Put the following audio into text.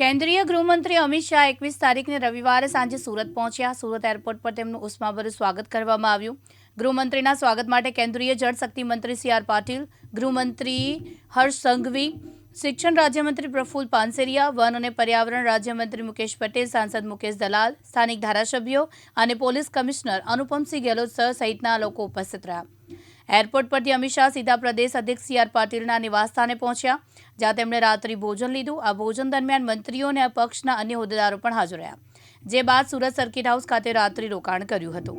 કેન્દ્રીય ગૃહમંત્રી અમિત શાહ એકવીસ તારીખને રવિવારે સાંજે સુરત પહોંચ્યા. સુરત એરપોર્ટ પર તેમનું ઉષ્માભર્યું સ્વાગત કરવામાં આવ્યું. ગૃહમંત્રીના સ્વાગત માટે કેન્દ્રીય જળશક્તિ મંત્રી સી આર પાટીલ, ગૃહમંત્રી હર્ષ સંઘવી, શિક્ષણ રાજ્યમંત્રી પ્રફુલ પાનસેરિયા, વન અને પર્યાવરણ રાજ્યમંત્રી મુકેશ પટેલ, સાંસદ મુકેશ દલાલ, સ્થાનિક ધારાસભ્યો અને પોલીસ કમિશનર અનુપમસિંહ ગેહલોત સહ સહિતના લોકો ઉપસ્થિત રહ્યા. એરપોર્ટ પરથી અમિત શાહ સીધા પ્રદેશ અધ્યક્ષ સી આર પાટીલના નિવાસસ્થાને પહોંચ્યા, જ્યાં તેમણે રાત્રિ ભોજન લીધું. આ ભોજન દરમિયાન મંત્રીઓ અને પક્ષના અન્ય હોદ્દેદારો પણ હાજર રહ્યા, જે બાદ સુરત સર્કિટ હાઉસ ખાતે રાત્રિ રોકાણ કર્યું હતું.